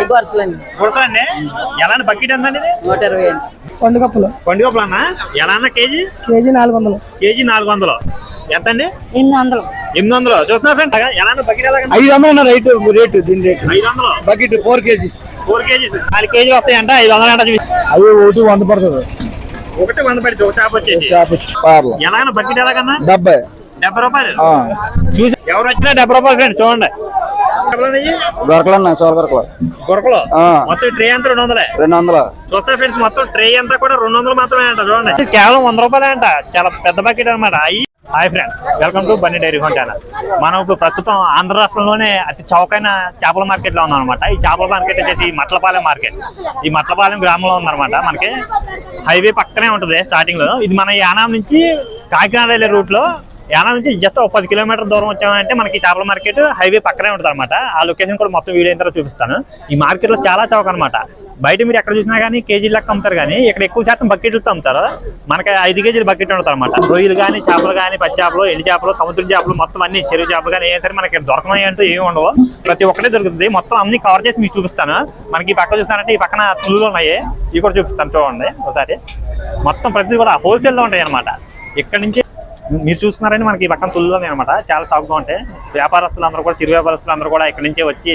ఐదు వరుసలండి. పులసలండి ఎలా అన్న బకెట్ ఎంత అండి నూట ఇరవై అండి. పండు కప్పులు. పండుగ అన్న ఎలా అన్న కేజీ? కేజీ నాలుగు వందలు. కేజీ నాలుగు వందలు. ఎంత అండి? ఎనిమిది వందలు. ఎనిమిది వందలు. చూస్తున్నా ఫ్రెండ్? ఎలా అన్న? బకెట్ ఎలా ఐదు వందలు రేటు రేటు దీని రేటు. ఐదు వందలు. Bucket four KGs. Four KGs. నాలుగు కేజీలు వస్తాయంట ఐదు వందలు అంట అవి ఒకటి వంద పడుతుంది. ఒకటి వంద పెడితే ఒక చేప వచ్చేసి చేప పార్ల. ఎలా అన్న? బకెట్ ఎలాగన్నా డెబ్బై. డెబ్బై రూపాయలు? ఆ. చూసి ఎవరు వచ్చినా డెబ్బై రూపాయలు ఫ్రెండ్ చూడండి. డబ్బులు గొరకలన్నా సోల గొరకలు గొరకలు. మొత్తం ట్రే అంతా రెండు వందలే. రెండు వందలు చూస్తా ఫ్రెండ్స్ మొత్తం ట్రే అంతా కూడా రెండు వందలు మాత్రమే అంట చూడండి. కేవలం వంద రూపాయలే అంట. చాలా పెద్ద బకెట్ అనమాట అయ్యి hi friend welcome to Bunny diary home channel. మనం ఇప్పుడు ప్రస్తుతం ఆంధ్ర రాష్ట్రంలోనే అతి చౌకైన చేపల మార్కెట్లో ఉన్నాం అనమాట ఈ చేపల మార్కెట్ వచ్చేసి ఈ మట్లపాలెం మార్కెట్. ఈ మట్లపాలెం గ్రామంలో ఉందన్నమాట. మనకి హైవే పక్కనే ఉంటుంది స్టార్టింగ్లో. ఇది మన యానాం నుంచి కాకినాడ వెళ్ళే రూట్లో యానా నుంచి జస్ట్ ఒక పది కిలోమీటర్ దూరం వచ్చామంటే మనకి చేపల మార్కెట్ హైవే పక్కనే ఉంటుంది అనమాట ఆ లొకేషన్ కూడా మొత్తం వీడియో అయిన తర్వాత చూపిస్తాను. ఈ మార్కెట్లో చాలా చౌక అనమాట బయట మీరు ఎక్కడ చూసినా కానీ కేజీ లెక్క అమ్ముతారు కానీ ఇక్కడ ఎక్కువ శాతం బకెట్లతో అమ్ముతారు. మనకి ఐదు కేజీలు బకెట్ ఉంటుంది అనమాట రొయ్యలు కానీ చేపలు కానీ పచ్చి చేపలు ఎండి చేపలు సముద్ర చేపలు మొత్తం అన్ని చెరువు చేపలు కానీ ఏ సరే మనకి దొరకనాయి అంటూ ఏమి ఉండవు. ప్రతి ఒక్కటే దొరుకుతుంది. మొత్తం అన్ని కవర్ చేసి మీకు చూపిస్తాను. మనకి ఈ పక్క చూస్తానంటే ఈ పక్కన తులులు ఉన్నాయి. ఇవి కూడా చూపిస్తాను చూడండి ఒకసారి. మొత్తం ప్రతిదీ కూడా హోల్సేల్లో ఉంటాయి అనమాట ఇక్కడ నుంచి మీరు చూసుకున్నారని మనకి పక్కన తుల్లోనే అనమాట చాలా సాగుగా ఉంటాయి. వ్యాపారస్తులు అందరూ కూడా చిరు వ్యాపారస్తులు అందరూ కూడా ఇక్కడ నుంచే వచ్చి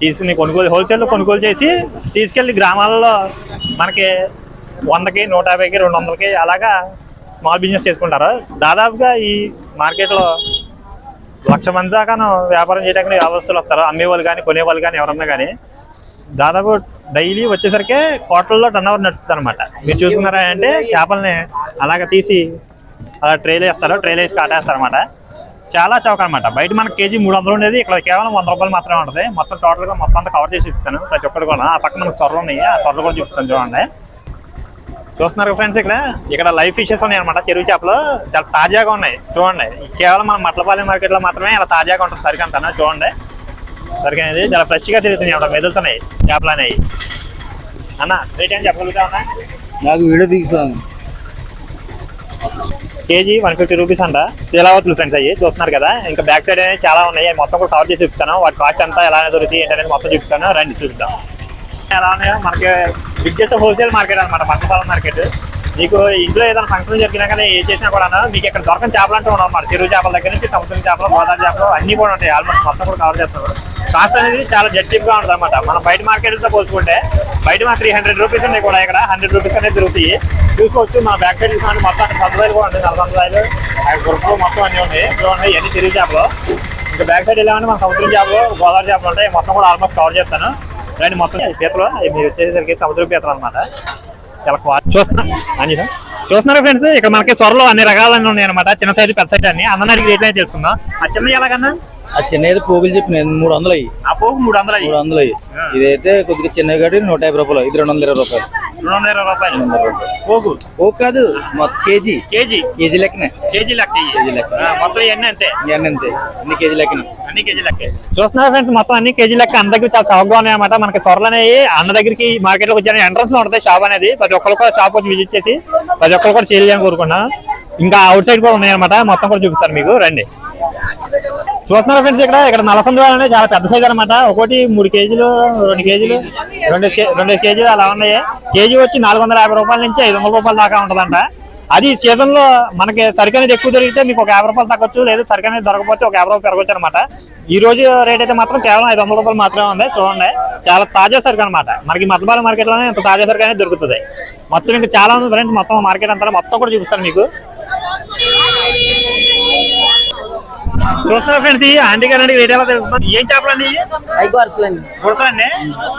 తీసుకుని కొనుగోలు హోల్సేల్లో కొనుగోలు చేసి తీసుకెళ్ళి గ్రామాల్లో మనకి వందకి నూట యాభైకి రెండు వందలకి అలాగా స్మాల్ బిజినెస్ చేసుకుంటారు. దాదాపుగా ఈ మార్కెట్లో లక్ష మంది దాకాను వ్యాపారం చేయడానికి వ్యవస్థలు వస్తారు. అమ్మేవాళ్ళు కానీ కొనేవాళ్ళు కానీ ఎవరన్నా కానీ. దాదాపు డైలీ వచ్చేసరికి కోట్లలో టర్న్ ఓవర్ నడుస్తుంది అనమాట మీరు చూసుకున్నారా అంటే చేపల్ని అలాగ తీసి అలా ట్రైల్ వేస్తారు ట్రైల్ వేసి కాటేస్తారు అనమాట చాలా చౌక అనమాట బయట మనకి కేజీ మూడు వందలు ఉండేది ఇక్కడ కేవలం వంద రూపాయలు మాత్రమే ఉంటుంది. మొత్తం టోటల్గా మొత్తం అంతా కవర్ చేసి ఇస్తాను ప్రతి ఒక్కటి కూడా. ఆ పక్కన మనకు సొరలు ఉన్నాయి. ఆ సొరలు కూడా చూపిస్తాను చూడండి. చూస్తున్నారు ఫ్రెండ్స్ ఇక్కడ? ఇక్కడ లైవ్ ఫిషెస్ ఉన్నాయి అనమాట చెరువు చేపలు చాలా తాజాగా ఉన్నాయి. చూడండి. కేవలం మన మట్లపాలెం మార్కెట్లో మాత్రమే ఇలా తాజాగా ఉంటుంది సరికంతా చూడండి. సరిగ్గా అనేది చాలా ఫ్రెష్గా తిరుగుతున్నాయి అక్కడ మెదులుతున్నాయి చేపలు అనేవి. అన్న రేట్ ఏం చెప్పగలుగుతా అన్న? నాకు వీడియో తీసాను కేజీ వన్ ఫిఫ్టీ రూపీస్ అంట. శీలావతులు ఫ్రెండ్స్ అయ్యి? చూస్తున్నారు కదా? ఇంకా బ్యాక్ సైడ్ అనేది చాలా ఉన్నాయి. అవి మొత్తం కూడా కవర్ చేసి చెప్తాను వాటి కాస్ట్ అంతా ఎలా దొరుకుతాయి ఏంటనేది మొత్తం చెప్తాను రండి చూపిద్దాం. ఎలా ఉన్నాయో మనకి బిగ్గెస్ట్ హోల్సేల్ మార్కెట్ అనమాట పంటపాలెం మార్కెట్ మీకు ఇంట్లో ఏదైనా ఫంక్షన్ జరిగినా కానీ ఏ చేసినా కూడా మీకు ఇక్కడ దొరకని చేపలు అంటూ ఉండవు అన్నమాట. చెరువు చేపల దగ్గర నుంచి సముద్రం చేపలు గోదావరి చేపలు అన్నీ కూడా ఉంటాయి. ఆల్మోస్ట్ మొత్తం కూడా కవర్ చేస్తారు. కాస్ట్ అనేది చాలా జడ్జిప్గా ఉంటుంది అనమాట మన బయట మార్కెట్తో పోల్చుకుంటే బయట మా త్రీ హండ్రెడ్ రూపీస్ ఉన్నాయి కూడా ఇక్కడ. హండ్రెడ్ రూపీస్ అనేది దొరుకుతాయి చూసుకోవచ్చు మా బ్యాక్ సైడ్ చూసుకోండి మొత్తం అక్కడ సంతదాయిలు కూడా ఉంటాయి. నలసంతదాయిలు గురుపులు మొత్తం అన్నీ ఉన్నాయి. ఇప్పుడు ఉన్నాయి అన్ని చెరువు చేపలు. ఇంకా బ్యాక్ సైడ్ వెళ్ళామంటే మన సముద్రం చేపలు గోదావరి చేపలు ఉంటాయి. మొత్తం కూడా ఆల్మోస్ట్ కవర్ చేస్తాను. రండి మొత్తం ఈ పీతలు అవి మీరు వచ్చేసరికి సముద్రం పీతలు అనమాట చాలా చూస్తున్నా. అంజీ చూస్తున్నారా ఫ్రెండ్స్ ఇక్కడ మనకి త్వరలో అన్ని రకాలన్నీ ఉన్నాయి అనమాట చిన్న సైజు పెద్ద సైజు అన్ని. అందరికి రేట్లు అయితే తెలుసుకుందాం. ఆ చిన్న ఎలాగన్నా? ఆ చిన్నది పోగులు చెప్పిన మూడు వందలు అయ్యి. ఆ పోగు మూడు వందలు అయ్యి. మూడు వందలు అయ్యి. ఇదైతే కొద్దిగా చిన్నగా కట్టి నూట యాభై రూపాయలు ఇది రెండు వందల ఇరవై రూపాయలు. రెండు వందల ఇరవై రూపాయలు. పోగు? ఓ కాదు మొత్తం కేజీ. కేజీ? కేజీ లెక్కనే. కేజీ లెక్క. కేజీ లెక్క. మొత్తం ఇవన్నీ అంతే? ఇవన్నీ అంతే. అన్ని కేజీ లెక్కన. అన్ని కేజీ లెక్క. చూస్తున్నారు ఫ్రెండ్స్ మొత్తం అన్ని కేజీ లెక్క. అన్న దగ్గర చాలా చౌకగా ఉన్నాయి అనమాట మనకి సొరలు అనేవి అన్న దగ్గరికి మార్కెట్లోకి వచ్చారు ఎంట్రన్స్లో ఉంటుంది షాప్ అనేది. ప్రతి ఒక్కరు కూడా షాప్ వచ్చి విజిట్ చేసి ప్రతి ఒక్కరు కూడా సేల్ చేయాలని కోరుకున్నాను ఇంకా అవుట్ సైడ్ కూడా ఉన్నాయి అనమాట మొత్తం కూడా చూపిస్తాను మీకు. రండి. చూస్తున్నారు ఫ్రెండ్స్ ఇక్కడ. ఇక్కడ నలసంద్రాలు అనేది చాలా పెద్ద సైజ్ అనమాట ఒకటి మూడు కేజీలు రెండు కేజీలు రెండు కే- రెండు కేజీలు అలా ఉన్నాయి. కేజీ వచ్చి నాలుగు వందల యాభై రూపాయల నుంచి ఐదు వందల రూపాయల దాకా ఉంటుందంట. అది సీజన్లో మనకి సరుకు అనేది ఎక్కువ దొరికితే మీకు ఒక యాభై రూపాయలు తగ్గొచ్చు లేదా సరుకు అనేది దొరకపోతే ఒక యాభై రూపాయలు పెరగచ్చు అనమాట ఈ రోజు రేట్ అయితే మాత్రం కేవలం ఐదు వందల రూపాయలు మాత్రమే ఉంది. చూడండి. చాలా తాజా సరుకు అనమాట మనకి మతబాల మార్కెట్లోనే ఇంత తాజా సరుకు అనేది దొరుకుతుంది. మొత్తం ఇంకా చాలా ఉంది ఫ్రెండ్స్ మొత్తం మార్కెట్ అంతా మొత్తం కూడా చూపిస్తాను మీకు. చూస్తున్నారు ఫ్రెండ్స్ ఈ ఆంటీ గారు రేట్ ఎలా తెలుస్తుంది ఏం చేపలండి ఐదు వరుసలండి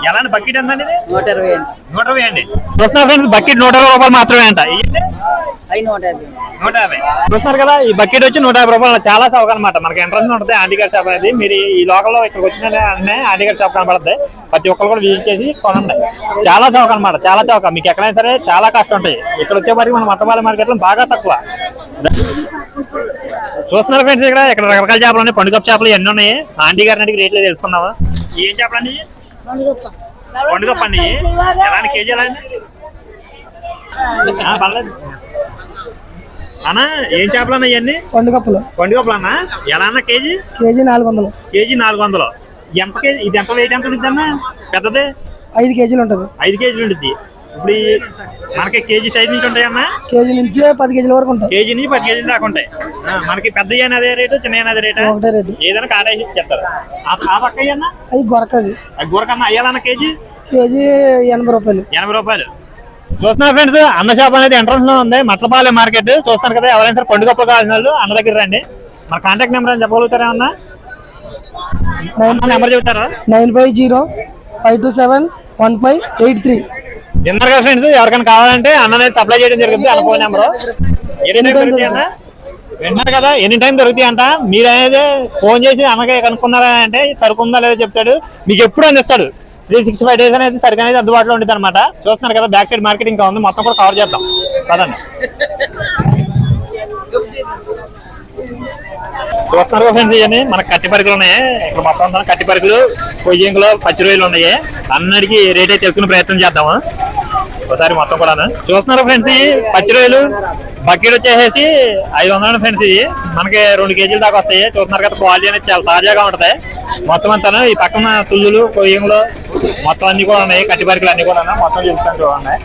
ఎలాంటి బకెట్ ఎంత అండి నూట ఇరవై అండి. నూట ఇరవై అండి. చూస్తున్నారు ఫ్రెండ్స్ బకెట్ నూట ఇరవై రూపాయలు మాత్రమే అంట. నూట యాభై. చూస్తున్నారు కదా ఈ బకెట్ వచ్చి నూట యాభై రూపాయలు చాలా చౌక అనమాట మనకి ఎంట్రన్స్ ఉంటుంది ఆంటీ గారి షాప్ అనేది. మీరు ఈ లోకల్లో ఇక్కడికి వచ్చిన ఆంటీ గారి షాప్ కనబడుతుంది ప్రతి ఒక్కరు కూడా విజిట్ చేసి కొనండి. చాలా చౌక అనమాట చాలా చౌక మీకు ఎక్కడైనా సరే చాలా కష్టం ఉంటాయి. ఇక్కడ వచ్చేప్పటికి మన మట్టపాల మార్కెట్లో బాగా తక్కువ. చూస్తున్నారు ఫ్రెండ్స్ ఇక్కడ ఇక్కడ రకరకాల చేపలు ఉన్నాయి. పండుగ చేపలు ఎన్ని ఉన్నాయి. ఆంటీ గారిని అడిగి రేట్లు తెలుసుకుందామా ఏం చేపలండి పండుగ పండి ఎలాంటి కేజీ ఎలా అన్నా ఏం చేపలు అన్న ఇవన్నీ? పండు కప్పులు పండుగ అన్న? ఎలా అన్న కేజీ? కేజీ నాలుగు వందలు. కేజీ నాలుగు వందలు. ఎంత కేజీ? ఇది ఎంత వెయిట్ ఎంత ఉంటుంది అన్న పెద్దది? ఐదు కేజీలు ఉంటుంది. ఐదు కేజీలు ఉంటుంది ఇప్పుడు ఈ మనకి కేజీ సైజ్ నుంచి ఉంటాయమ్మా కేజీ నుంచి పది కేజీల వరకు ఉంటాయి. కేజీ నుంచి పది కేజీలు దాకా ఉంటాయి. ఆ, మనకి పెద్ద అదే రేటు చిన్న అదే రేటా? ఒకటే రేటు. ఏదైనా కాడేసి చెప్తారు ఆ ఆ పక్క అయ్యన్నా? అది గొరకది. గురకన్నా అయ్యాలన్న కేజీ? కేజీ ఎనభై రూపాయలు. ఎనభై రూపాయలు. చూస్తున్నారు ఫ్రెండ్స్ అన్న షాప్ అనేది ఎంట్రన్స్లో ఉంది. మట్లపాలెం మార్కెట్. చూస్తున్నారు కదా ఎవరైనా సరే పండుగప్పుడు కావాల్సిన వాళ్ళు అన్న దగ్గర రండి. మన కాంటాక్ట్ నెంబర్ అని చెప్పగలుగుతారా అన్న? నైన్ నెంబర్ చెబుతారా? Nine five zero five two seven one five eight three. విన్నారు ఫ్రెండ్స్ ఎవరికైనా కావాలంటే అన్న అనేది సప్లై చేయడం జరుగుతుంది. అన్న ఫోన్ నెంబర్ ఎనీ టైం దొరుకుతాయి అన్న? విన్నారు కదా? ఎనీ టైం దొరుకుతాయి అంట? మీరు అనేది ఫోన్ చేసి అన్నకే కనుక్కున్నారా అంటే సరుకు ఉందా లేదో చెప్తాడు. మీకు ఎప్పుడు అందిస్తాడు. త్రీ సిక్స్టీ ఫైవ్ డేస్ అనేది సరుకు అనేది అందుబాటులో ఉంటుంది అనమాట చూస్తున్నారు కదా బ్యాక్ సైడ్ మార్కెట్ ఇంకా ఉంది. మొత్తం కూడా కవర్ చేద్దాం. పదండి. చూస్తున్నారు కదా ఫ్రెండ్స్ ఇవన్నీ? మనకు కట్టి పరికలు ఉన్నాయి. ఇక్కడ మొత్తం కట్టి పరికలు కొయ్యంగులు పచ్చి రొయ్యలు ఉన్నాయి. అన్నడికి రేట్ అయితే తెలుసుకునే ప్రయత్నం చేద్దాము. ఒకసారి మొత్తం కూడా చూస్తున్నారు ఫ్రెండ్స్ ఈ? పచ్చి రొయ్యలు బకెట్ వచ్చేసేసి ఐదు వందలు ఫ్రెండ్స్ ఇది మనకి రెండు కేజీలు దాకా వస్తాయి. చూస్తున్నారు కదా క్వాలిటీ అనేది చాలా తాజాగా ఉంటాయి మొత్తం అంతా ఈ పక్కన తుల్లులు కొయ్యంగులు మొత్తం అన్ని కూడా ఉన్నాయి. కట్టిపరికలు అన్ని కూడా ఉన్నాయి మొత్తం చూస్తాను చూడండి.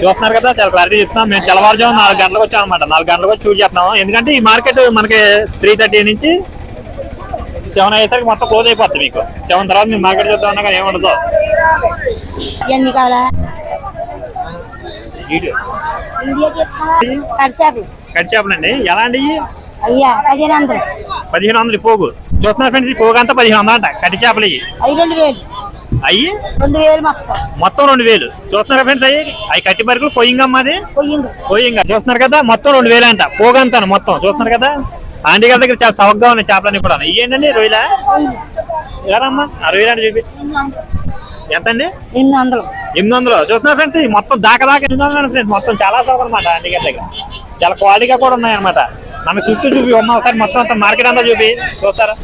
చూస్తున్నారు కదా చాలా క్లారిటీ చెప్తున్నాం మేము తెల్లవారుజాము నాలుగు గంటలకు వచ్చాం అనమాట నాలుగు గంటలకు వచ్చి చూసి ఎందుకంటే ఈ మార్కెట్ మనకి త్రీ థర్టీ నుంచి సెవెన్ అయ్యేసరికి మొత్తం క్లోజ్ అయిపోద్ది మీకు. సెవెన్ తర్వాత మీ మార్కెట్ చూద్దాం అన్నా కానీ ఏముండదు ఎన్ని కావాలా కడిసాపు కట్ చేపలండి ఎలా అండి? అయ్యా పదిహేను వందలు. పదిహేను వందలు పోగు. చూస్తున్నారు ఫ్రెండ్స్ ఈ పోగు అంతా పదిహేను వందలు అంట కట్టి చేపలు ఇవి. అవి రెండు వేలు. అయ్యి? రెండు వేలు మొత్తం. రెండు వేలు. చూస్తున్నారా ఫ్రెండ్స్ అయ్యి? అవి కట్టి పరికలు పొయ్యింగమ్మ అది? పొయ్యింది పోయింగా. చూస్తున్నారు కదా మొత్తం రెండు వేలు అంట. పోగంతా మొత్తం. చూస్తున్నారు కదా? ఆంటీ గారి దగ్గర చాలా చవకగా ఉన్నాయి చేపలన్నీ కూడా ఇవి ఏంటండి? రొయ్యలా? ఎలారమ్మా ఆ రొయ్యలు చూపి. ఎంత అండి ఎనిమిది వందలు. ఎనిమిది వందలు. చూస్తున్నారు ఫ్రెండ్స్ ఈ మొత్తం దాకా దాకా ఎనిమిది వందలు ఫ్రెండ్స్. మొత్తం చాలా చవక అనమాట గారి దగ్గర. చాలా క్వాలిటీగా కూడా ఉన్నాయి అనమాట మనకు చుట్టూ చూపి ఉన్న ఒకసారి మొత్తం అంతా మార్కెట్ అంతా చూపి. చూస్తారా?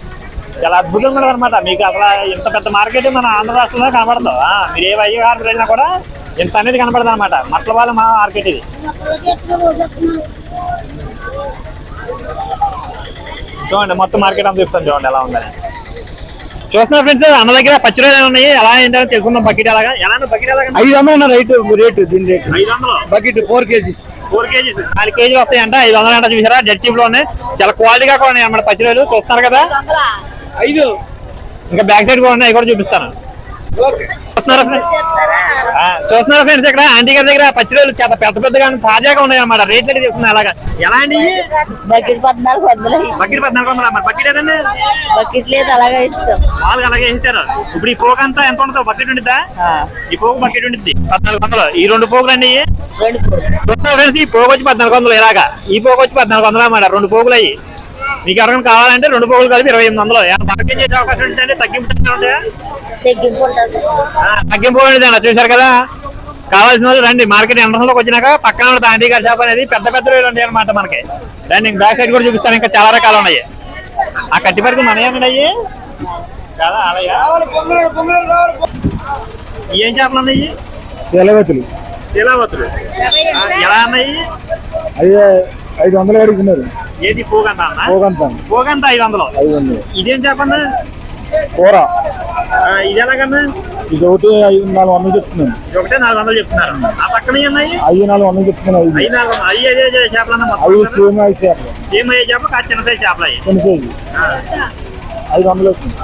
చాలా అద్భుతంగా ఉంటుంది అనమాట మీకు అసలు ఇంత పెద్ద మార్కెట్ మన ఆంధ్ర రాష్ట్రంలో కనబడదు. మీరు ఏ అయ్యగారు వెళ్ళినా కూడా ఇంత అనేది కనబడదు అనమాట మట్ల వాళ్ళ మా మార్కెట్ ఇది. చూడండి మొత్తం మార్కెట్ అంతా చెప్తాను చూడండి ఎలా ఉందని. చూస్తున్నారు ఫ్రెండ్స్ అన్న దగ్గర పచ్చి రొయ్యలు ఉన్నాయి. ఎలా ఏంటో తెలుసుకుందాం. బకెట్ ఎలాగా? ఎలా బకెట్ ఎలాగా? ఐదు వందలు ఉన్న రేటు రేటు దీని రేటు ఐదు వందలు? Bucket four KGs. Four KGs. నాలుగు కేజీలు వస్తాయంట. ఐదు వందలు అంట చూసారా? డెడ్ చీప్లో ఉన్నాయి. చాలా క్వాలిటీగా కూడా ఉన్నాయి అన్నమాట పచ్చి రొయ్యలు చూస్తున్నారు కదా? ఐదు ఇంకా బ్యాక్ సైడ్ కూడా ఉన్నాయి. అవి కూడా చూపిస్తాను. చూస్తున్నారా ఫ్రెండ్స్? ఆ, చూస్తున్నారా ఫ్రెండ్స్ ఇక్కడ ఆంటీ గారి దగ్గర పచ్చి రొయ్యలు చాలా పెద్ద పెద్దగా తాజాగా ఉన్నాయి అన్నమాట. రేట్లు అయితే చెప్తున్నాయి అలాగా. ఎలా అండి? బకెట్ పద్నాలుగు వందలు. బకెట్ పద్నాలుగు వందలు? అన్నమాట బకెట్ ఏదండి? బకెట్ లేదు అలాగే ఇస్తాం. మామూలుగా అలాగే వేసారు ఇప్పుడు ఈ పోగు అంతా ఎంత ఉంటుందో? బకెట్ ఉండిద్దా? ఈ పోగు బకెట్ ఉండిద్ది. పద్నాలుగు వందలు. ఈ రెండు పోగులు అండి ఫ్రెండ్స్ ఈ పోగు వచ్చి పద్నాలుగు వందలు ఇలాగా. ఈ పోగు వచ్చి పద్నాలుగు వందలు అన్నమాట. రెండు పోగులు అయ్యి. మీకు ఎవరైనా కావాలంటే రెండు పోగులు కలిపి ఇరవై ఎనిమిది వందలు. పక్కన చేసే అవకాశం ఉంటే తగ్గింపు ఉంటాయా తగ్గింపు ఉండేది చూసారు కదా? కావాల్సిన వాళ్ళు రండి. మార్కెట్ ఎంట్రన్స్లోకి వచ్చినాక పక్కన ఉన్న తాండీ గారి షాప్ అనేది పెద్ద పెద్ద రేట్లు ఉంటాయి అనమాట మనకి. రండి బ్యాక్ సైడ్ కూడా చూపిస్తాను. ఇంకా చాలా రకాలు ఉన్నాయి. ఆ కట్టి వరకు మన ఏమన్నాయి ఏం చేపలు ఉన్నాయి? శీలవతులు. శిలావతులు. ఎలా ఉన్నాయి? అయ్యే ఐదు వందలు అడుగుతున్నారు ఏది? పోగంత పోగంత పోగంత ఐదు వందలు. ఐదు వందలు. ఇదేం చేపన్నా కూర. ఇది ఎలాగన్నా? ఇది ఒకటి ఐదు నాలుగు వందలు చెప్తున్నాను. ఒకటే నాలుగు వందలు చెప్తున్నారు. ఆ పక్కన ఉన్నాయి? ఐదు నాలుగు వందలు చెప్తున్నాను నాలుగు అయ్యి అదే చేపలన్నా అవి సేమ్ ఐదు చేపలు ఏమయ్యే చేపలు కాదు చిన్న సైజ్ చేపలు అయ్యి. చిన్న సైజు ఐదు వందలు అవుతుంది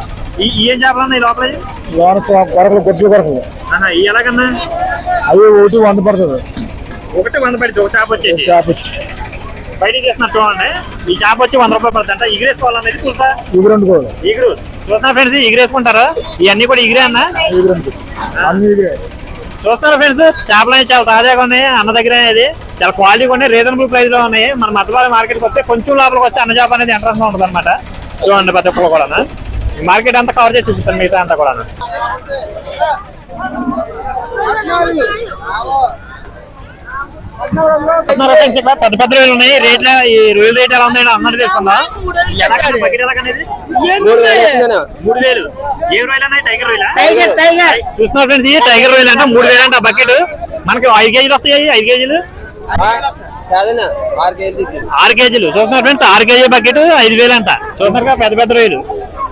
ఈ ఏం చేపలు ఉన్నాయి లోపల? లోన కొరకలు గొడ్లు కొరకలు ఈ ఎలాగన్నా? అవి ఒకటి వంద పడుతుంది. ఒకటి వంద పడింది ఒక చేప వచ్చేసి. చేప వచ్చి. బయటికి చేస్తున్నారు చూడండి. ఈ చేప వచ్చి వంద రూపాయలు పడుతుంట ఎగిరేసుకోవాలనేది చూసా ఇవి ఎగురు చూస్తున్నా ఫ్రెండ్స్ ఎగిరేసుకుంటారు? ఇవన్నీ కూడా ఎగిరే అన్న? చూస్తున్నారు ఫ్రెండ్స్ చేపలు అనేవి చాలా తాజాగా ఉన్నాయి అన్న దగ్గర అనేది. చాలా క్వాలిటీగా ఉన్నాయి రీజనబుల్ ప్రైస్లో ఉన్నాయి. మన మద్దపాల మార్కెట్కి వస్తే కొంచెం లోపలికి వస్తే అన్న చేప అనేది ఎంట్రన్స్లో ఉంటుంది అనమాట చూడండి ప్రతి ఒక్కరు కూడా మార్కెట్ అంతా కవర్ చేసి మిగతా అంతా కూడా పెద్ద పెద్ద రొయ్యలు ఉన్నాయి. రేట్ల ఈ రొయ్యల రేట్ ఎలా ఉందో అన్నది తెలుసుకుందా? ఎలాగండి బకెట్ ఎలాగనేది మూడు వేలు ఏ రొయ్యలు ఉన్నాయి టైగర్ రొయ్యల టైగర్, టైగర్. చూస్తున్నారు ఫ్రెండ్స్ ఈ టైగర్ రొయ్యలు అంటే మూడు వేలు అంట బకెట్ మనకి ఐదు కేజీలు వస్తాయి ఐదు కేజీలు? ఆరు కేజీలు చూస్తున్నారు ఫ్రెండ్స్ ఆరు కేజీ బకెట్ ఐదు వేలు అంట. చూస్తున్నారు కదా పెద్ద పెద్ద రొయ్యలు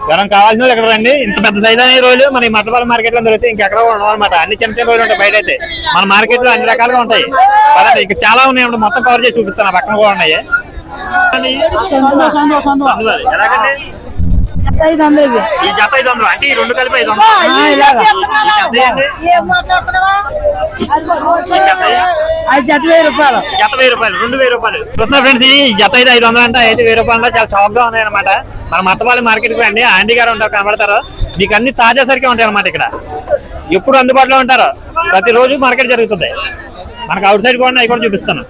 ఎవరైనా కావాల్సిన వాళ్ళు ఇక్కడ రండి? ఇంత పెద్ద సైజ్ అనే రోజులు మన ఈ మట్టపాల మార్కెట్లో దొరికితే ఇంకెక్కడ ఉండవు అనమాట అన్ని చిన్న చిన్న రోజులు ఉంటాయి బయట అయితే మన మార్కెట్లో అన్ని రకాలుగా ఉంటాయి. పదండి ఇంకా చాలా ఉన్నాయి. మొత్తం కవర్ చేసి చూపిస్తాను. పక్కన కూడా ఉన్నాయి. ఐదు వందలు. ఈ జత ఐదు వందలు అంటే ఈ రెండు కలిపి ఐదు వందలు. జత? ఐదు వెయ్యి రూపాయలు. జత వెయ్యి రూపాయలు రెండు వెయ్యి రూపాయలు. చూస్తున్నా ఫ్రెండ్స్ ఈ జత అయితే ఐదు వందలు అంటే అయితే వెయ్యి రూపాయలు చాలా చౌకగా ఉన్నాయి అనమాట మన మట్టపాలి మార్కెట్కి రండి ఆంటీ గారు ఉంటారు కనబడతారు. మీకు అన్ని తాజా సరికే ఉంటాయి అనమాట ఇక్కడ. ఎప్పుడు అందుబాటులో ఉంటారు ప్రతిరోజు మార్కెట్ జరుగుతుంది. మనకు అవుట్ సైడ్ కూడా అవి కూడా చూపిస్తాను.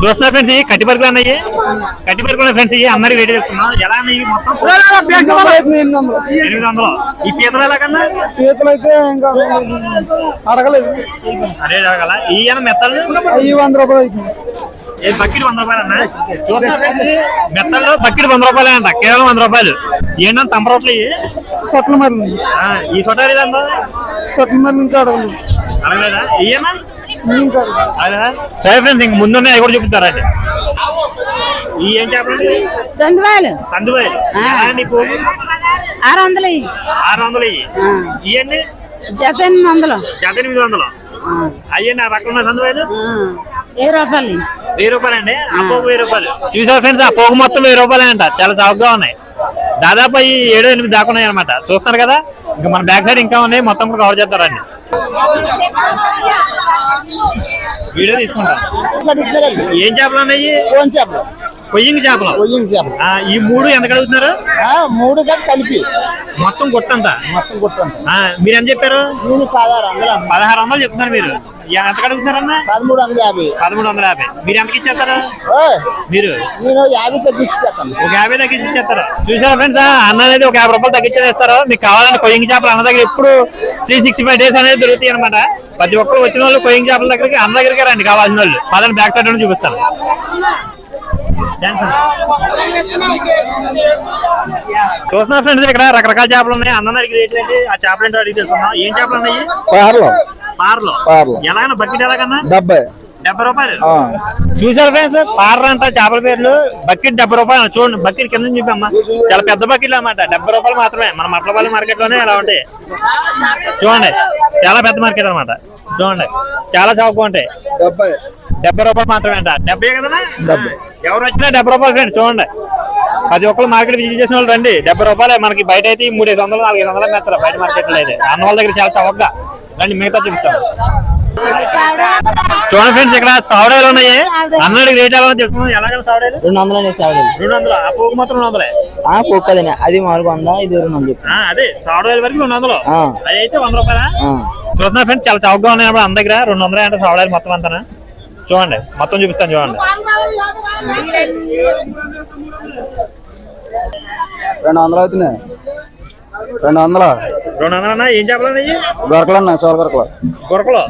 చూస్తున్నా ఫ్రెండ్స్ ఈ కట్టి పరుగులు అన్నాయి కట్టి పరుగులు ఫ్రెండ్స్ ఇవి అందరికి రెడీ చేస్తున్నాం. ఎలా అన్నాయి మొత్తం? ఎనిమిది వందలు. ఈ పీతలు ఎలాగన్నా? పీతలు అయితే ఇంకా అడగలేదు. అదే మెత్తలు? వంద రూపాయలు బకెట్ వంద రూపాయలు అన్న? మెత్తల్లో బకెట్ వంద రూపాయలే అంట. కేవలం వంద రూపాయలు. ఏంటంటే తంపరోట్లు ఇవి సొట్ల మరి ఆ, ఈ సొటారి ఎంత సొట్ల మరి ఇంకా అడగలేదు. అడగలేదా? అడగలేదా సరే ఫ్రెండ్స్ ఇంక ముందున్నాయి అవి కూడా చూపిస్తారండి ఈ ఏం సందువాలు. ఆరు వందలు. ఆరు వందలు ఇవి ఇవన్నీ జత ఎనిమిది వందలు. జత ఎనిమిది వందలు అయ్యండి ఆ పక్కన ఉన్న కందుబాయలు ఏ రూపాయలు. వెయ్యి రూపాయలు అండి. ఆ పోగు వెయ్యి రూపాయలు. చూసారు ఫ్రెండ్స్ ఆ పోగు మొత్తం వెయ్యి రూపాయలే అంట. చాలా చౌకగా ఉన్నాయి. దాదాపు ఈ ఏడు ఎనిమిది దాకా ఉన్నాయి అనమాట చూస్తున్నారు కదా? ఇంకా మన బ్యాక్ సైడ్ ఇంకా ఉన్నాయి. మొత్తం కూడా కవర్ చేస్తారండి. వీడియో తీసుకుంటాం. ఏం చేపలు ఉన్నాయి చేపలు. కొయ్యింగ్ చేపలు. కొయ్యింగ్ చేపలు. ఆ, ఈ మూడు ఎంత కడుగుతున్నారు ఆ, మూడు కలిపి కలిపి. మొత్తం గుట్టంతా మొత్తం కుట్టంత. ఆ, మీరు ఎంత చెప్పారు? నేను పదహారు వందలు అమ్మ. పదహారు వందలు చెప్తున్నారు మీరు. ఎంత కడుగుతున్నారన్నా పదమూడు వందల యాభై. పదమూడు వందల యాభై. మీరు ఎంతకి ఇచ్చేస్తారు? ఓయ్, మీరు? నేను యాభై తగ్గించేస్తాను ఒక యాభై తగ్గించి ఇచ్చేస్తారు. చూసారా ఫ్రెండ్స్ అన్న అనేది ఒక యాభై రూపాయలు తగ్గించేస్తారు. మీకు కావాలంటే కొయ్యింగ్ చేపలు అన్న దగ్గర ఎప్పుడు త్రీ సిక్స్టీ ఫైవ్ డేస్ అనేది దొరుకుతాయి అనమాట ప్రతి ఒక్కరు వచ్చిన వాళ్ళు కొయ్యింగ్ చేపల దగ్గరికి అన్న దగ్గరికి రండి కావాల్సిన వాళ్ళు. పదని బ్యాక్ సైడ్ నుండి అన్న. చూస్తున్నా ఫ్రెండ్స్ ఇక్కడ రకరకాల చేపలు ఉన్నాయి. అన్న దగ్గర రేట్ ఏంటి? ఆ చేపలు ఏంటో అడిగి తెలుసుకుందాం. ఏం చేపలు ఉన్నాయి? పార్లో. పార్లో. పార్లో. ఎలాగైనా బకెట్ ఎలాగన్నా? డెబ్బై. డెబ్బై రూపాయలు. ఆ. చూసారు ఫ్రెండ్స్? పార్ర అంట చేపల పేర్లు. బకెట్ డెబ్బై రూపాయలు చూడండి. బకెట్ కింద చూపమ్మా చాలా పెద్ద బకెట్లు అన్నమాట. డెబ్బై రూపాయలు మాత్రమే. మన మట్లపల్లి మార్కెట్లోనే ఇలా ఉంటాయి? చూడండి. చాలా పెద్ద మార్కెట్ అన్నమాట. చూడండి. చాలా చౌకగా ఉంటాయి డెబ్బై. డెబ్బై రూపాయలు మాత్రమే అంట డెబ్బై కదా డెబ్బై. ఎవరు వచ్చినా డెబ్బై రూపాయలు ఫ్రెండ్ చూడండి. ప్రతి ఒక్కరు మార్కెట్ విజిట్ చేసిన వాళ్ళు రండి. డెబ్బై రూపాయలే మనకి బయట అయితే మూడు ఐదు వందలు నాలుగు ఐదు వందలు మెత్తలు బయట మార్కెట్లో అయితే. అన్న వాళ్ళ దగ్గర చాలా చౌకగా రండి మిగతా చూపిస్తాను చూడండి ఫ్రెండ్స్ ఇక్కడ సౌడాలు ఉన్నాయి. అన్నడికి రేట్ ఎలా చెప్తున్నాం. ఎలాగైనా రెండు వందలు అనేసి ఆవిడ రెండు వందలు? ఆ పోగు మాత్రం రెండు వందలే. ఆ కుక్కదని అది వంద ఇది రెండు వందలు అదే సౌడాల వరకు రెండు వందలు. ఆ. అది అయితే వంద రూపాయలా. చూస్తున్నా ఫ్రెండ్స్ చాలా చౌకగా ఉన్నాయి అన్న దగ్గర రెండు వందలు అంటే సౌడాలు మొత్తం అంతా చూడండి మొత్తం చూపిస్తాను చూడండి. రెండు వందలు అవుతున్నాయి. రెండు వందలు? రెండు వందలు అన్న ఏం చెప్పాలి గొరకలు అన్న సోల గొరకలు. గురకలు.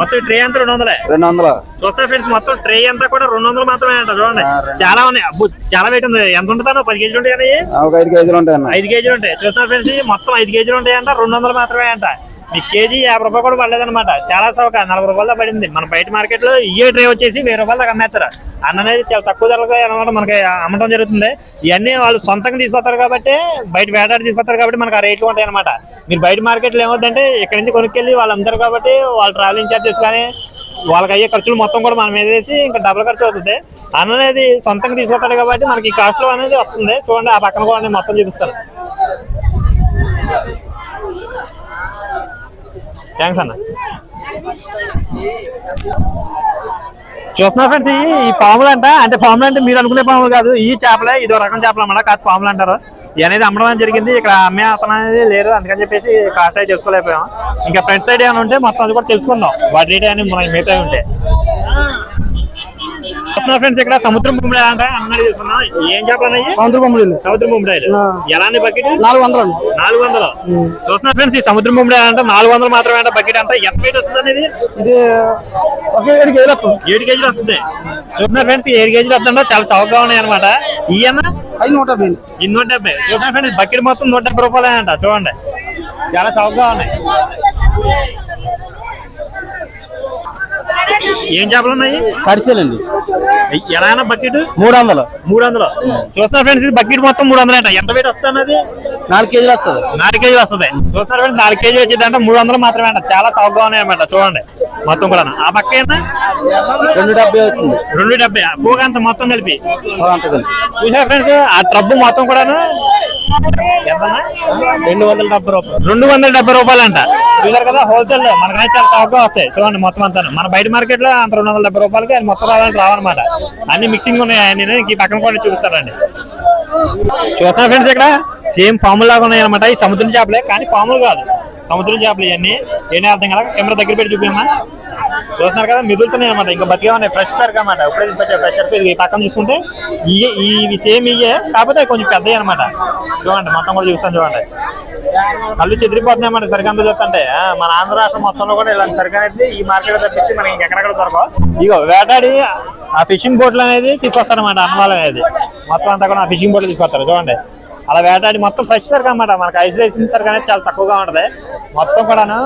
మొత్తం ట్రే అంతా రెండు వందలే. రెండు వందలు? చూస్తా ఫ్రెండ్స్ మొత్తం ట్రే అంతా కూడా రెండు వందలు మాత్రమే అంట చూడండి. చాలా ఉన్నాయి. అబ్బో చాలా వెయిట్ ఉంది. ఎంత ఉంటుందో పది కేజీలు ఉంటాయి ఒక ఐదు కేజీలు ఉంటాయి ఐదు కేజీలు ఉంటాయి. చూస్తున్నా ఫ్రెండ్స్ మొత్తం ఐదు కేజీలు ఉంటాయి అంట రెండు వందలు మాత్రమే అంట. మీకు కేజీ యాభై రూపాయలు కూడా పడలేదనమాట చాలా సౌక నలభై రూపాయలు పడింది. మన బయట మార్కెట్లో ఇయే ట్రే వచ్చేసి వెయ్యి రూపాయలు దాకా అమ్మేస్తారు. అన్న అనేది చాలా తక్కువ ధరలుగా అనమాట మనకి అమ్మటం జరుగుతుంది. ఇవన్నీ వాళ్ళు సొంతంగా తీసుకొస్తారు కాబట్టి బయట వేటాడి తీసుకొస్తారు కాబట్టి మనకు ఆ రేట్లు ఉంటాయి అనమాట మీరు బయట మార్కెట్లో ఏమవుతుందంటే ఇక్కడ నుంచి కొనుక్కెళ్ళి వాళ్ళు అమ్ముతారు కాబట్టి వాళ్ళు ట్రావెలింగ్ ఛార్జెస్ కానీ వాళ్ళకి అయ్యే ఖర్చులు మొత్తం కూడా మనం ఏదైతే వేసి ఇంకా డబుల్ ఖర్చు అవుతుంది. అన్న అనేది సొంతంగా తీసుకొస్తాడు కాబట్టి మనకి ఈ అనేది వస్తుంది. చూడండి ఆ పక్కన కూడా మొత్తం చూపిస్తాను. థ్యాంక్స్ అన్న. చూస్తున్నా ఫ్రెండ్స్ ఈ ఈ పాములు అంట అంటే పాములు అంటే మీరు అనుకునే పాములు కాదు ఈ చేపలే ఇది రకం చేపలు అన్నమాట కాదు పాములు అంటారు. ఇవి అనేది అమ్మడం జరిగింది ఇక్కడ అమ్మే అతను అనేది లేరు అందుకని చెప్పేసి కాస్ట్ అయితే తెలుసుకోలేకపోయాం. ఇంకా ఫ్రంట్ సైడ్ ఏమైనా ఉంటే మొత్తం అది కూడా తెలుసుకుందాం. వాటి రేట్ అని మనకి మిగతా ఉంటే. ఫ్రెండ్స్ ఇక్కడ సముద్రం బొమ్మడి అంట అన్నది తెలుసుకున్నాం ఏం చేపలు సముద్ర బొమ్మడీలు సముద్రం బొమ్మడాయిలు ఎలాంటి బకెట్ నాలుగు వందలు నాలుగు వందలు. చూస్తున్నా ఫ్రెండ్స్ ఈ సముద్రం బొమ్మడి అంటే నాలుగు వందలు మాత్రమే అంట బకెట్ అంతా. ఎంత వెయిట్ వస్తుంది అనేది ఇది ఒక ఏడు కేజీలు వస్తుంది. ఏడు కేజీలు వస్తుంది. చూస్తున్నా ఫ్రెండ్స్ ఏడు కేజీలు వస్తుందో చాలా చౌకగా ఉన్నాయి అనమాట ఈయన అవి నూట యాభై ఈ నూట డెబ్బై. చూస్తున్నా ఫ్రెండ్స్ బకెట్ మొత్తం నూట డెబ్బై రూపాయలే అంట. చూడండి. చాలా చౌకగా ఉన్నాయి. ఏం చేపలు ఉన్నాయి? పరిశీలండి ఎలా బకెట్? మూడు వందలు. మూడు వందలు. చూస్తున్నారు ఫ్రెండ్స్ ఇది బకెట్ మొత్తం మూడు వందలు అంట. ఎంత వెయిట్ వస్తుంది అది? నాలుగు కేజీలు వస్తుంది. నాలుగు కేజీలు వస్తుంది. చూస్తున్నారు ఫ్రెండ్స్ నాలుగు కేజీ వచ్చింది అంటే మూడు వందలు మాత్రమే అంట. చాలా చౌకగా ఉన్నాయి అన్నమాట. చూడండి. మొత్తం కూడా ఆ పక్క రెండు డెబ్బై అవుతుంది. రెండు డెబ్బై. పోగా అంత మొత్తం కలిపి? చూసారు ఫ్రెండ్స్? ఆ ట్రబ్బు మొత్తం కూడాను? రెండు వందల డెబ్బై రూపాయలు. రెండు వందల డెబ్బై రూపాయలు అంట చూసారు కదా? హోల్సేల్లో మనకైతే చాలా చౌకగా వస్తాయి. చూడండి మొత్తం అంతా మన బయట మార్కెట్లో అంత రెండు వందల డెబ్బై రూపాయలకి మొత్తం రావాలని రావన్నమాట. అన్ని మిక్సింగ్ ఉన్నాయి నేను. ఈ పక్కన కూడా చూపిస్తానండి. చూస్తున్నా ఫ్రెండ్స్ ఇక్కడ? సేమ్ పాములు లాగా ఉన్నాయి అనమాట ఈ సముద్రం చేపలే కానీ పాములు కాదు. సముద్రం చేపలు ఇవన్నీ. ఏం అర్థం కదా కెమెరా దగ్గర పెట్టి చూపించమ్మా చూస్తున్నారు కదా మిగులుతున్నాయి అనమాట ఇంకా బతిగా ఉన్నాయి ఫ్రెష్ సరుకు అనమాట ఇప్పుడే తీసుకొచ్చా ఫ్రెష్ సరుకు. ఇది పక్కన చూసుకుంటే ఇయే ఇవి సేమ్ ఇయే కాకపోతే కొంచెం పెద్దవి అనమాట చూడండి మొత్తం కూడా చూస్తాను చూడండి. కళ్ళు చెదిరిపోతున్నాయి అన్నమాట సరికంత చూస్తుంటే మన ఆంధ్ర రాష్ట్రం మొత్తంలో కూడా ఇలాంటి సరిగా అయితే ఈ మార్కెట్ తప్పించి మనకి ఇంకెక్కడెక్కడ దొరకవు. ఇగో వేటాడి ఆ ఫిషింగ్ బోట్లు అనేది తీసుకొస్తారన్నమాట అన్నవాళ్ళు అనేది. మొత్తం అంతా కూడా ఆ ఫిషింగ్ బోట్లు తీసుకొస్తారు చూడండి. అలా వేటాడి మొత్తం ఫ్రెష్ సరుకు అన్నమాట. మనకి ఐస్ వేసిన సరుకు అనేది చాలా తక్కువగా ఉంటది. మొత్తం కూడాను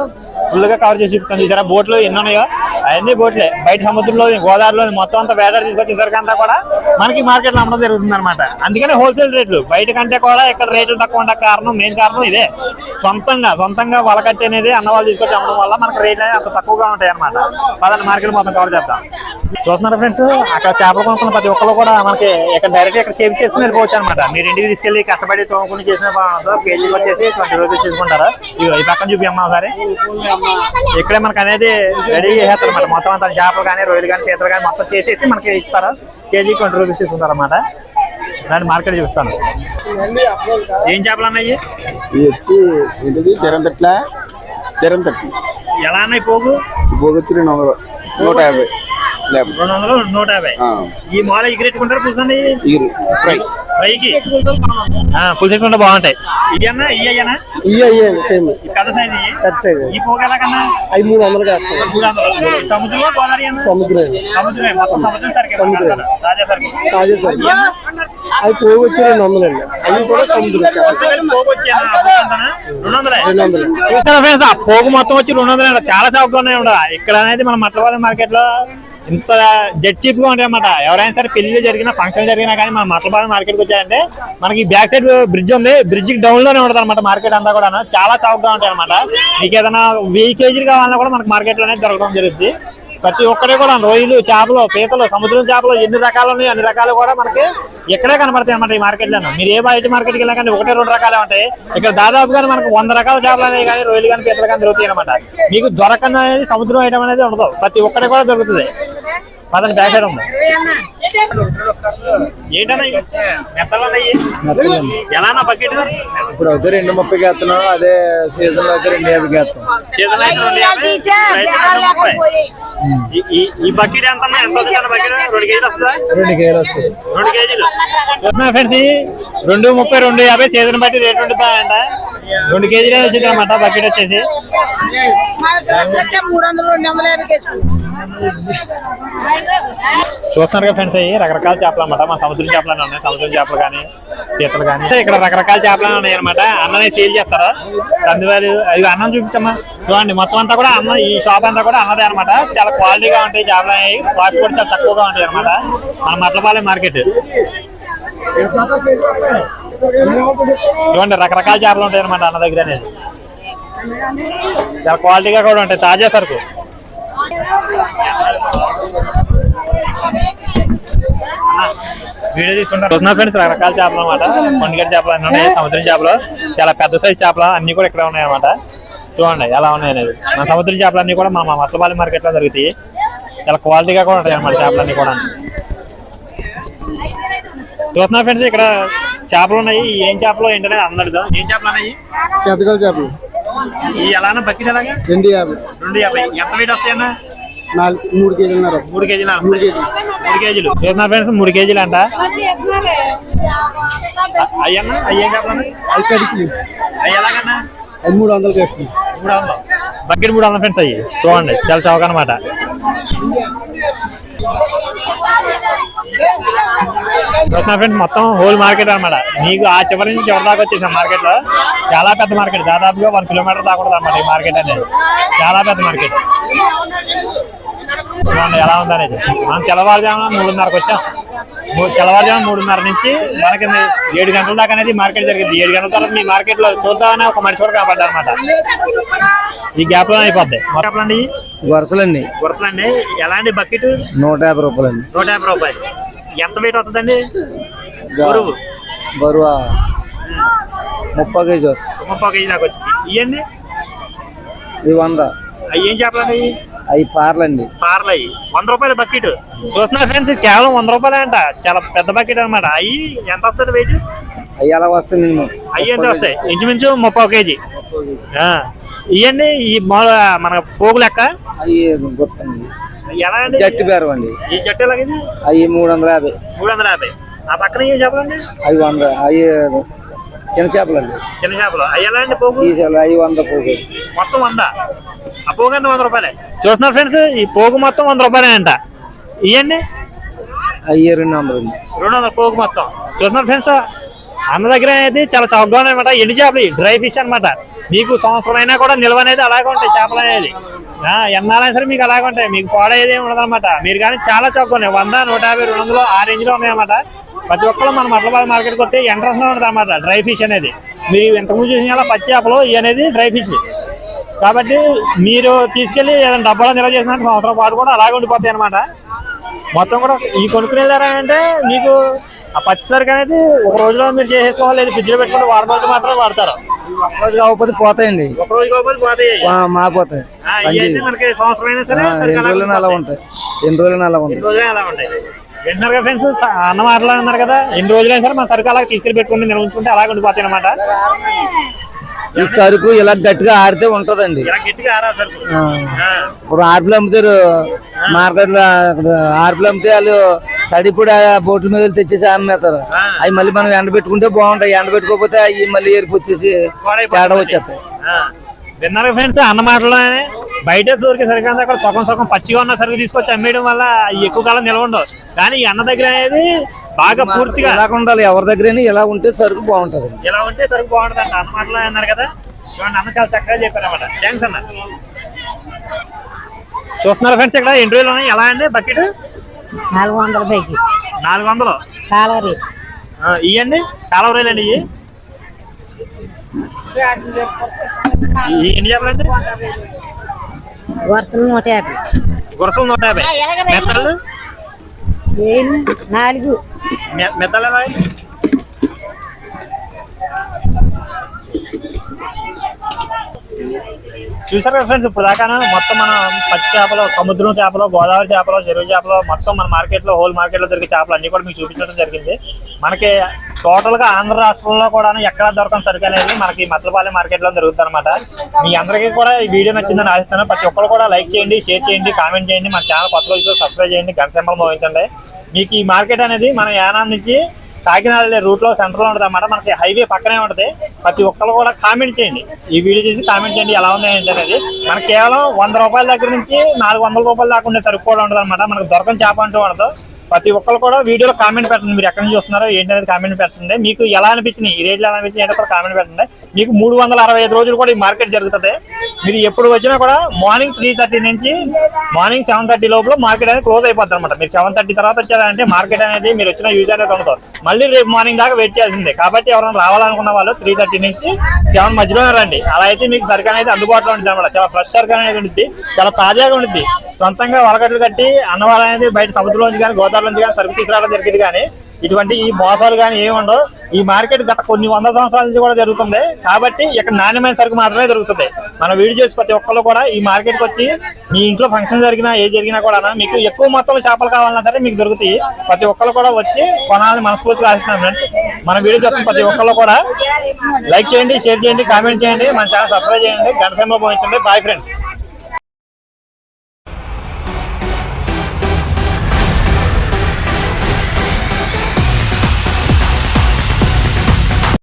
ఫుల్గా కవర్ చేసి చూపుతాను చూసారా? బోట్లు ఎన్ని ఉన్నాయో? అవన్నీ బోట్లే బయట సముద్రంలో గోదావరిలో మొత్తం అంతా వేటాడి తీసుకొచ్చేసరికి అంతా కూడా మనకి మార్కెట్లో అమ్మడం జరుగుతుంది అనమాట అందుకనే హోల్సేల్ రేట్లు. బయట కంటే కూడా ఇక్కడ రేట్లు తక్కువ ఉండే కారణం మెయిన్ కారణం ఇదే. సొంతంగా సొంతంగా వలకట్టి అనేది అన్న వాళ్ళు తీసుకొచ్చి అమ్మడం వల్ల మనకి రేట్లు అంత తక్కువగా ఉంటాయి అనమాట పదండి మార్కెట్ మొత్తం కవర్ చేద్దాం. చూస్తున్నారు ఫ్రెండ్స్? అక్కడ చేపలు కొనుక్కున్న ప్రతి ఒక్కరు కూడా మనకి ఇక్కడ డైరెక్ట్ ఇక్కడ చేపి చేసుకుని వెళ్ళిపోవచ్చు అనమాట మీరు ఇంటికి తీసుకెళ్ళి కష్టపడి తోముకుని చేసిన బాగుంటుందో కేజీకి వచ్చేసి ట్వంటీ రూపీస్ తీసుకుంటారు. ఈ పక్కన చూపి అమ్మ ఒకసారి. ఇక్కడే మనకి అనేది రెడీ చేసేస్తారు అనమాట మొత్తం అంతా చేపలు కానీ రొయ్యలు కానీ పీతలు కానీ మొత్తం చేసేసి మనకి ఇస్తారు? కేజీ ట్వంటీ రూపీస్ తీసుకుంటారు అనమాట దాన్ని మార్కెట్ చూస్తాను. ఏం చేపలు అన్నాయి ఇవి వచ్చి ఏంటిది? తిరంతట్ల. తిరంతట్ల. ఎలా అన్నాయి పోగు? పోగొచ్చి రెండు వందలు. నూట యాభై. రెండు వందలు నూట యాభై. ఈ మూల ఎగిరెట్టుకుంటారు? ఇగురు ఫ్రై. ఫ్రైకి పులుసు పెట్టుకుంటే బాగుంటాయి. ఇది అన్నా ఇవి అయ్యానా ఇవి అయ్యాయండి సేమ్ పెద్ద సైజ్ పెద్ద సైజ్ ఈ పోగు ఎలాగన్నా అవి మూడు వందలకి వేస్తాం మూడు వందలు. సముద్రంలో గోదావరి సముద్రం అండి సముద్రమే. మొత్తం సముద్రం సరికి సముద్రం. సరికి తాజా సార్ అవి పోగు వచ్చి రెండు వందలండి అవి కూడా సముద్రం? రెండు వందలే? వందలు. చూస్తారా ఫ్రెండ్స్ ఆ పోగు మొత్తం వచ్చి రెండు వందలు చాలా చౌకగా ఉన్నాయి కూడా ఇక్కడ అనేది మన మట్లపాలెం మార్కెట్లో ఇంత జడ్ చీప్గా ఉంటాయి అన్నమాట ఎవరైనా సరే పెళ్ళి జరిగినా ఫంక్షన్ జరిగినా కానీ మన మట్లపాలెం మార్కెట్కి వచ్చాయంటే మనకి బ్యాక్ సైడ్ బ్రిడ్జ్ ఉంది. బ్రిడ్జ్ డౌన్లోనే ఉంటుంది అనమాట మార్కెట్ అంతా కూడా చాలా చౌకగా ఉంటాయి అనమాట మీకు ఏదైనా వెయ్యి కేజీలు కావాలన్నా కూడా మనకి మార్కెట్లోనే దొరకడం జరుగుతుంది ప్రతి ఒక్కటి కూడా రొయ్యలు చేపలు పీతలు సముద్రం చేపలు ఎన్ని రకాలు ఉన్నాయి అన్ని రకాలు కూడా మనకి ఎక్కడే కనపడతాయి అన్నమాట ఈ మార్కెట్లో మీరు ఏ బయట మార్కెట్కి వెళ్ళినా కానీ ఒకటే రెండు రకాలే ఉంటాయి. ఇక్కడ దాదాపుగా మనకు వంద రకాల చేపలు అనేవి కానీ రొయ్యలు కానీ పీతలు కానీ దొరుకుతాయి అనమాట మీకు దొరకని సముద్రం ఐటమ్ అనేది ఉండదు. ప్రతి ఒక్కటి కూడా దొరుకుతుంది. పదండి బ్యాక్ సైడ్ ఉంది. ఏంటన్నా ఎలా బకెట్ ఇప్పుడు అయితే రెండు ముప్పైకి వేస్తున్నాం. అదే సీజన్లో అయితే రెండు యాభైకి వేస్తాం సీజన్ యాభై, ముప్పై. ఈ- బకెట్ ఎంత అన్న? ఎంత వస్తుంది? బకెట్ రెండు కేజీలు వస్తుందా. రెండు కేజీలు. ఫ్రెండ్స్ రెండు ముప్పై రెండు యాభై సీజన్ బట్టి రేట్ ఉంటుందంట రెండు కేజీలే వచ్చింది అనమాట బకెట్ వచ్చేసి మూడు వందలు రెండు వందల యాభై చూస్తున్నారు కదా ఫ్రెండ్స్ అయ్యి రకరకాల చేపలు అనమాట మన సముద్రం చేపలు అని ఉన్నాయి. సముద్రం చేపలు కానీ పీతలు కానీ. ఇక్కడ రకరకాల చేపలు ఉన్నాయి అనమాట అన్ననే సేల్ చేస్తారు. సందివారి ఇది అన్నం చూపించమ్మా. చూడండి మొత్తం అంతా కూడా అన్నం ఈ షాప్ అంతా కూడా అన్నదే అనమాట చాలా క్వాలిటీగా ఉంటాయి చేపలు అనేవి. కాస్ట్ కూడా చాలా తక్కువగా ఉంటాయి అనమాట మన మట్లపాలెం మార్కెట్ చూడండి రకరకాల చేపలు ఉంటాయి అనమాట అన్న దగ్గర అనేది. చాలా క్వాలిటీగా కూడా ఉంటాయి. తాజా సరుకు. వీడియో తీసుకుంటారు చూస్తున్నా ఫ్రెండ్స్ రకరకాల చేపలు అనమాట కొండగడ్డ చేపలు అన్నీ ఉన్నాయి సముద్రం చేపలు. చాలా పెద్ద సైజ్ చేపలు అన్ని కూడా ఇక్కడ ఉన్నాయి అనమాట చూడండి ఎలా ఉన్నాయి అనేది. మన సముద్రం చేపలు అన్ని కూడా మన మట్లపాలి మార్కెట్లో దొరుకుతాయి. చాలా క్వాలిటీగా కూడా ఉంటాయి అనమాట చేపలు అన్ని కూడా చూస్తున్నా ఫ్రెండ్స్ ఇక్కడ చేపలు ఉన్నాయి. ఏం చేపలు ఏంటనేది అందరిదో ఏం చేపలు ఉన్నాయి? పెద్దగల చేపలు. ఈ ఎలానా బకెట్ ఎలాగా? రెండు యాభై. రెండు యాభై. ఎంత వెయిట్ వస్తాయన్నా నాలుగు మూడు కేజీలున్నర. మూడు కేజీలు? మూడు కేజీలు. మూడు కేజీలు. ఫ్రెండ్స్ మూడు కేజీలు అంట అయ్యన్నా అయ్యేం చేపలన్నా అవి కడిసి అయ్యి ఎలాగన్నా? అది మూడు వందలకి వేస్తాం మూడు వందలు. బకెట్ మూడు వందలు ఫ్రెండ్స్ అయ్యి. చూడండి చాలా చౌక అనమాట చూస్తున్నా ఫ్రెండ్స్ మొత్తం హోల్ మార్కెట్ అన్నమాట. మీకు ఆ చివరి నుంచి చివరి దాకా వచ్చేసాం మార్కెట్లో చాలా పెద్ద మార్కెట్. దాదాపుగా వన్ కిలోమీటర్ దాకా ఉంటుంది అనమాట ఈ మార్కెట్ అనేది. చాలా పెద్ద మార్కెట్. చూడండి ఎలా ఉందనేది? మనం తెల్లవారుజామున మూడున్నరకు వచ్చాం. తెల్లవారుజామున మూడున్నర నుంచి మనకి ఏడు గంటల దాకా అనేది మార్కెట్ జరిగింది. ఏడు గంటల తర్వాత మీ మార్కెట్లో చూద్దామని ఒక మనిషి కూడా కనపడ్డారు అనమాట ఈ గ్యాప్లో అండి వరుసలండి. వరుసలండి. ఎలాంటి బకెట్? నూట యాభై రూపాయలండి. నూట యాభై రూపాయలు. ఎంత వెయిట్ వస్తుందండి? బరువు? బరువా? ముప్పై కేజీ వస్తుంది. ముప్పై కేజీ దాకా వచ్చింది. ఇవన్నీ ఇది వంద. అవి ఏం చేపలండి? అవి పార్లండి. పార్లు అయ్యి వంద రూపాయల బకెట్. చూస్తున్నా ఫ్రెండ్స్ కేవలం వంద రూపాయలే అంట. చాలా పెద్ద బకెట్ అనమాట అవి ఎంత వస్తుంది వెయిట్ అవి వస్తాయి మినిమం అవి ఎంత వస్తాయి? ఇంచుమించు ముప్పై కేజీ. ఇవన్నీ ఈ మామూలు మన పోగు లెక్క? అవి ఎలా అండి? జట్టు బేరం అండి. ఈ జట్టు ఎలాగైంది అవి మూడు వందల యాభై. మూడు వందల యాభై. ఆ పక్కన ఏం చేపలండి అవి వంద అవి చిన్న చేపలండి. చిన్న చేపలు. అవి ఎలా అండి పోగు ఈ చేపలు అవి వంద పోగు మొత్తం వంద. వంద రూపాయలే. చూస్తున్నారు ఫ్రెండ్స్ ఈ పోగు మొత్తం వంద రూపాయలే అంట ఇవన్నీ అవి రెండు వందలు రెండు వందల పోగు మొత్తం. చూస్తున్నారు ఫ్రెండ్స్ అన్న దగ్గర అనేది చాలా చౌకగా అనమాట ఎండి చేపలు డ్రై ఫిష్ అన్నమాట. మీకు సంవత్సరం అయినా కూడా నిల్వ అనేది అలాగే ఉంటాయి చేపలు అనేది. ఆ, ఎన్నాలైనా సరే మీకు అలాగే ఉంటాయి. మీకు పాడేది ఏమి ఉండదు అనమాట మీరు కానీ చాలా చౌకగా ఉన్నాయి. వంద నూట యాభై రెండు వందలు ఆ రేంజ్లో ఉన్నాయి అనమాట ప్రతి ఒక్కరు మన మట్లబాద్ మార్కెట్కి వస్తే ఎంట్రన్స్లో ఉంటుంది అనమాట డ్రై ఫిష్ అనేది. మీరు ఇంతకుముందు చూసిన అలా పచ్చి చేపలు ఇవి అనేది డ్రై ఫిష్. కాబట్టి మీరు తీసుకెళ్ళి ఏదైనా డబ్బాలో నిల్వ చేసినట్టు సంవత్సరం పాటు కూడా అలాగే ఉండిపోతాయి అనమాట మొత్తం కూడా ఈ కొనుక్కుని అంటే మీకు ఆ పచ్చిసరికి అనేది ఒక రోజులో మీరు చేసేసుకోవాలి లేదు ఫ్రిడ్జ్లో పెట్టుకుంటే వారం రోజులు మాత్రమే వాడతారు. రోజు కాకపోతే పోతాయండి. ఒక రోజు కాకపోతే పోతాయి. మాపోతాయి మనకి సంవత్సరం అలా ఉంటాయి. ఎన్ని రోజులైనా అలా ఉంటాయి. అలా వింటున్నారు కదా ఫ్రెండ్స్ అన్న మాటలా ఉన్నారు కదా ఎన్ని రోజులైనా సరే మన సరుకు అలాగే తీసుకెళ్ళి పెట్టుకుని నిల్వ ఉంచుకుంటే అలాగే ఉండిపోతాయి అనమాట ఈ సరుకు ఇలా గట్టిగా ఆడితే ఉంటదండి. ఇప్పుడు ఆర్పులు అమ్ముతారు మార్కెట్లో ఆర్పులు అమ్మితే వాళ్ళు తడిపొడి బోట్ల మీద తెచ్చేసి అమ్మేస్తారు ఆ. అవి మళ్ళీ మనం ఎండ పెట్టుకుంటే బాగుంటాయి. ఎండ పెట్టుకోకపోతే అవి మళ్ళీ ఎరుపు వచ్చేసి తేడా వచ్చేస్తాయి. విన్నారు ఫ్రెండ్స్ అన్న మాటలోనే బయట దొరికే సరికి అంతా అక్కడ సగం సగం పచ్చిగా ఉన్న సరుకు తీసుకొచ్చి అమ్మేయడం వల్ల ఎక్కువ కాలం నిల్వ ఉండవు. కానీ ఈ అన్న దగ్గర అనేది బాగా పూర్తిగా ఎలా ఉండాలి ఎవరి దగ్గర ఎలా ఉంటే సరుకు బాగుంటది. ఇలా ఉంటే సరుకు బాగుంటుంది అంట. అన్న మాటలో అన్నారు కదా. చూడండి అన్న చాలా చక్కగా చెప్పారు అనమాట థ్యాంక్స్ అన్న. చూస్తున్నారు ఫ్రెండ్స్ ఇక్కడ ఎన్ని రోజులు ఉన్నాయి. ఎలా అండి బకెట్? నాలుగు వందల పైకి. నాలుగు వందలు. కాలరీ. ఆ, ఇవ్వండి రోజులు అండి ఇవి ఈ ఎన్ని వరుసలు నూట యాభై. గురసలు నూట యాభై. మెత్తలు? నాలుగు. మెత్తలు బాయ్ చూసారు కదా ఫ్రెండ్స్ ఇప్పుడు దాకా మొత్తం మన పచ్చి చేపలు సముద్రం చేపలు గోదావరి చేపలు చెరువు చేపలు మొత్తం మన మార్కెట్లో హోల్ మార్కెట్లో దొరికే చేపలు అన్నీ కూడా మీకు చూపించడం జరిగింది. మనకి టోటల్గా ఆంధ్ర రాష్ట్రంలో కూడా ఎక్కడ దొరకని సరుకు అనేది మనకి మట్లపాలెం మార్కెట్లో దొరుకుతుంది అనమాట మీ అందరికీ కూడా ఈ వీడియో నచ్చిందని ఆశిస్తున్నాను. ప్రతి ఒక్కరు కూడా లైక్ చేయండి షేర్ చేయండి కామెంట్ చేయండి మన ఛానల్ కొత్తగా వచ్చి సబ్స్క్రైబ్ చేయండి గంట సింబల్ మోగించండి. మీకు ఈ మార్కెట్ అనేది మన యానాం నుంచి కాకినాడ రూట్లో సెంటర్లో ఉంటుంది అనమాట మనకి హైవే పక్కనే ఉంటుంది. ప్రతి ఒక్కరు కూడా కామెంట్ చేయండి. ఈ వీడియో చూసి కామెంట్ చేయండి ఎలా ఉంది ఏంటి అనేది. మనకి కేవలం వంద రూపాయల దగ్గర నుంచి నాలుగు వందల రూపాయల దాకా ఉండే సరుకు కూడా ఉంటుంది అనమాట మనకు దొరకని చేప అంటూ ఉండదు. ప్రతి ఒక్కరు కూడా వీడియోలో కామెంట్ పెట్టండి. మీరు ఎక్కడి నుంచి చూస్తున్నారో ఏంటి అనేది కామెంట్ పెట్టండి. మీకు ఎలా అనిపించింది ఈ రేట్లు ఎలా అనిపించింది అంటే కూడా కామెంట్ పెట్టండి. మీకు మూడు వందల అరవై ఐదు రోజులు కూడా ఈ మార్కెట్ జరుగుతుంది. మీరు ఎప్పుడు వచ్చినా కూడా మార్నింగ్ త్రీ థర్టీ నుంచి మార్నింగ్ సెవెన్ థర్టీ లోపల మార్కెట్ అనేది క్లోజ్ అయిపోద్ది అనమాట మీరు సెవెన్ థర్టీ తర్వాత వచ్చారంటే మార్కెట్ అనేది మీరు వచ్చిన యూజ్ అనేది ఉండదు. మళ్ళీ రేపు మార్నింగ్ దాకా వెయిట్ చేయాల్సిందే. కాబట్టి ఎవరైనా రావాలనుకున్న వాళ్ళు త్రీ థర్టీ నుంచి సెవెన్ మధ్యలో రండి. అలా అయితే మీకు సరుకు అనేది అందుబాటులో ఉంటుంది అనమాట చాలా ఫ్రెష్ సరుకు అనేది ఉంటుంది చాలా తాజాగా ఉంటుంది సొంతంగా వలగట్లు కట్టి అన్నవాళ్ళు అనేది బయట సముద్రంలోంచి కానీ గోదావరిలోంచి కానీ సరుకు తీసుకురావడం జరిగింది కానీ ఇటువంటి ఈ మోసాలు కానీ ఏమి ఉండవు. ఈ మార్కెట్ గత కొన్ని వందల సంవత్సరాల నుంచి కూడా జరుగుతుంది. కాబట్టి ఇక్కడ నాణ్యమైన సరుకు మాత్రమే దొరుకుతుంది. మనం వీడియో చేసి ప్రతి ఒక్కళ్ళు కూడా ఈ మార్కెట్కి వచ్చి మీ ఇంట్లో ఫంక్షన్ జరిగినా ఏ జరిగినా కూడా మీకు ఎక్కువ మొత్తంలో చేపలు కావాలన్నా సరే మీకు దొరుకుతాయి. ప్రతి ఒక్కళ్ళు కూడా వచ్చి కొనాలని మనస్ఫూర్తిగా ఆశిస్తున్నాం ఫ్రెండ్స్. మన వీడియో చూస్తున్న ప్రతి ఒక్కళ్ళు కూడా లైక్ చేయండి షేర్ చేయండి కామెంట్ చేయండి. మన ఛానల్ సబ్స్క్రైబ్ చేయండి. గంట సమయంలో పోయించండి బాయ్ ఫ్రెండ్స్.